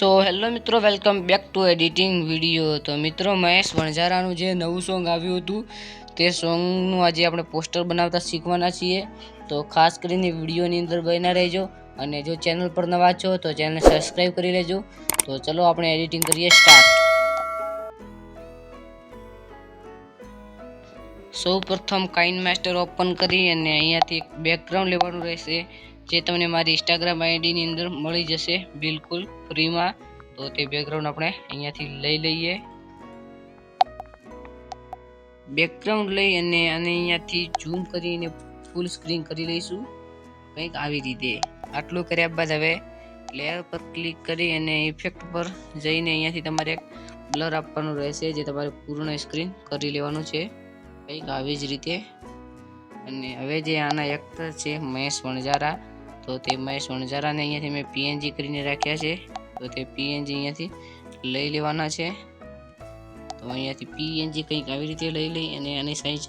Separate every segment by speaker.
Speaker 1: સો hello મિત્રો welcome back to editing video તો મિત્રો, મહેશ વણઝારાનું જે નવું સોંગ આવ્યું હતું, તે સોંગનું આજે આપણે પોસ્ટર બનાવતા શીખવાના છીએ. તો ખાસ કરીને વિડીયોની અંદર બન્યા રહેજો અને જો ચેનલ પર નવા છો, તો ચેનલ સબસ્ક્રાઈબ કરી લેજો. તો ચલો આપણે એડિટિંગ કરીએ સ્ટાર્ટ સૌ પ્રથમ કાઇન માસ્ટર ઓપન કરી અને અહીંયાથી બેકગ્રાઉન્ડ લેવાનું રહેશે. જે તમને મારી ઇન્સ્ટાગ્રામ આઈડીની અંદર મળી જશે, બિલકુલ ફ્રીમાં. તો તે બેકગ્રાઉન્ડ આપણે અહીંયાથી લઈ લઈએ. બેકગ્રાઉન્ડ લઈ અને આને અહીંયાથી ઝૂમ કરીને ફૂલ સ્ક્રીન કરી લઈશું. કંઈક આવી રીતે. આટલું કર્યા બાદ હવે લેયર પર ક્લિક કરી અને ઇફેક્ટ પર જઈને અહીંયાથી તમારે એક બ્લર આપવાનું રહેશે, જે તમારે પૂર્ણ સ્ક્રીન કરી લેવાનું છે. કંઈક આવી જ રીતે. અને હવે જે આના એક્ટર છે, મહેશ વણઝારા તો તે મહેશ વણઝારાને અહીંયાથી મેં પીએનજી કરીને રાખ્યા છે. તો તે પીએનજી અહીંયાથી લઈ લેવાના છે. તો અહીંયાથી પીએનજી કંઈક આવી રીતે લઈ લઈ અને આની સાઈઝ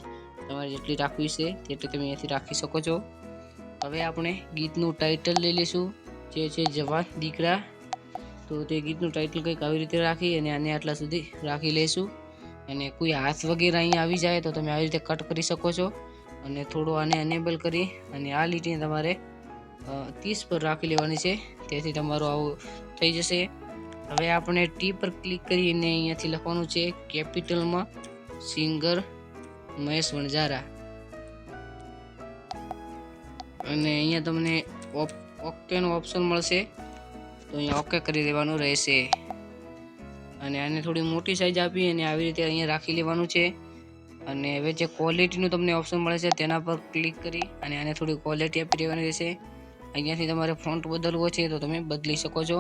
Speaker 1: તમારે જેટલી રાખવી છે તેટલી તમે અહીંયાથી રાખી શકો છો. હવે આપણે ગીતનું ટાઇટલ લઈ લઈશું. જે છે જવાન દીકરા. તો તે ગીતનું ટાઇટલ કંઈક આવી રીતે રાખી અને આને આટલા સુધી રાખી લઈશું. અને કોઈ હાથ વગેરે અહીંયા આવી જાય તો તમે આવી રીતે કટ કરી શકો છો. અને થોડું આને અનેબલ કરી અને આ લીટીને તમારે ત્રીસ પર રાખી લેવાની છે. તેથી તમારું આવું થઈ જશે. હવે આપણે ટી પર ક્લિક કરીને અહીંયાથી લખવાનું છે કેપિટલમાં સિંગર મહેશ વણઝારા. અને અહીંયા તમને ઓકેનો ઓપ્શન મળશે. તો અહીંયા ઓકે કરી દેવાનું રહેશે. અને આને થોડી મોટી સાઈઝ આપી અને આવી રીતે અહીંયા રાખી લેવાનું છે. અને હવે જે ક્વોલિટીનું તમને ઓપ્શન મળે છે તેના પર ક્લિક કરી અને આને થોડી ક્વોલિટી આપી દેવાની રહેશે. અહીંયાથી તમારે ફોન્ટ બદલવો છે તો તમે બદલી શકો છો.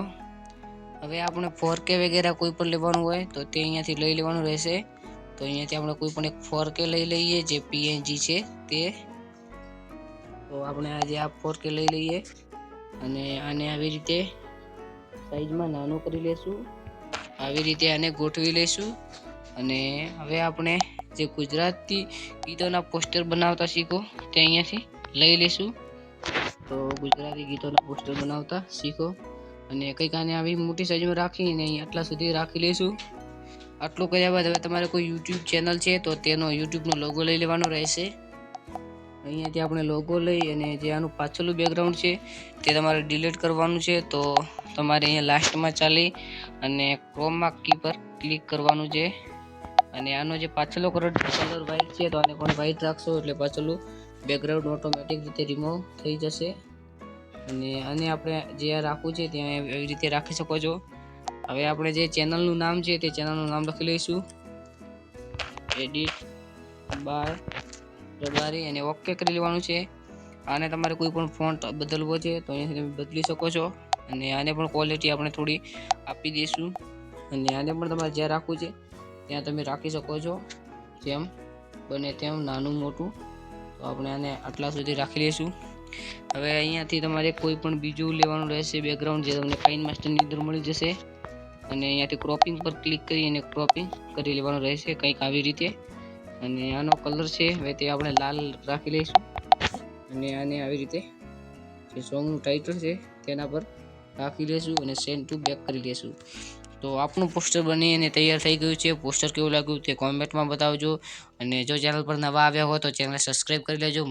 Speaker 1: હવે આપણે ફોર કે વગેરે કોઈ પણ લેવાનું હોય તો તે અહીંયાથી લઈ લેવાનું રહેશે. તો અહીંયાથી આપણે કોઈ પણ એક ફોર કે લઈ લઈએ, જે પીએનજી છે તે. તો આપણે આજે આ ફોર કે લઈ લઈએ અને આને આવી રીતે સાઈઝમાં નાનું કરી લેશું. આવી રીતે આને ગોઠવી લઈશું અને હવે આપણે જે ગુજરાતી ગીતોના પોસ્ટર બનાવતા શીખો તે અહીંયાથી લઈ લઈશું તો ગુજરાતી ગીતોના પોસ્ટર બનાવતા શીખો. અને કંઈક આને આવી મોટી સાઈઝમાં રાખીને આટલા સુધી રાખી લઈશું. આટલું કર્યા બાદ હવે તમારે કોઈ યુટ્યુબ ચેનલ છે તો તેનો યુટ્યુબનો લોગો લઈ લેવાનો રહેશે. અહીંયાથી આપણે લોગો લઈ અને જે આનું પાછળનું બેકગ્રાઉન્ડ છે તે તમારે ડિલીટ કરવાનું છે તો તમારે અહીંયા લાસ્ટમાં ચાલી અને ક્રોમમાં કી પર ક્લિક કરવાનું છે. અને આનો જે પાછળનો કલર કલર વ્હાઈટ છે તો આને પણ વ્હાઈટ રાખશો એટલે પાછળનું બેકગ્રાઉન્ડ ઓટોમેટિક રીતે રિમૂવ થઈ જશે. અને આને આપણે જે રાખવું છે ત્યાં એવી રીતે રાખી શકો છો. હવે આપણે જે ચેનલનું નામ છે તે ચેનલનું નામ લખી લઈશું. એડિટ બાર રબારી અને ઓકે કરી લેવાનું છે. આને તમારે કોઈ પણ ફોન્ટ બદલવો છે તો અહીંયાથી તમે બદલી શકો છો. અને આને પણ ક્વોલિટી આપણે થોડી આપી દઈશું. અને આને પણ તમારે જ્યાં રાખવું છે ત્યાં તમે રાખી શકો છો. જેમ બને તેમ નાનું મોટું. તો આપણે આને આટલા સુધી રાખી લઈશું. હવે અહીંયાથી તમારે કોઈ પણ બીજું લેવાનું રહેશે બેકગ્રાઉન્ડ જે તમને પાઇન માસ્ટરની અંદર મળી જશે. અને અહીંયાથી ક્રોપિંગ પર ક્લિક કરી અને ક્રોપિંગ કરી લેવાનું રહેશે કંઈક આવી રીતે. અને આનો કલર છે, હવે તે આપણે લાલ રાખી લઈશું. અને આને આવી રીતે જે સોંગનું ટાઇટલ છે, તેના પર રાખી લઈશું અને સેન્ડ ટુ બેક કરી લઈશું. તો આપણું પોસ્ટર બની અને તૈયાર થઈ ગયું છે. પોસ્ટર કેવું લાગ્યું તે કોમેન્ટમાં બતાવજો. અને જો ચેનલ પર નવા આવ્યા હો તો ચેનલ સબસ્ક્રાઈબ કરી લેજો.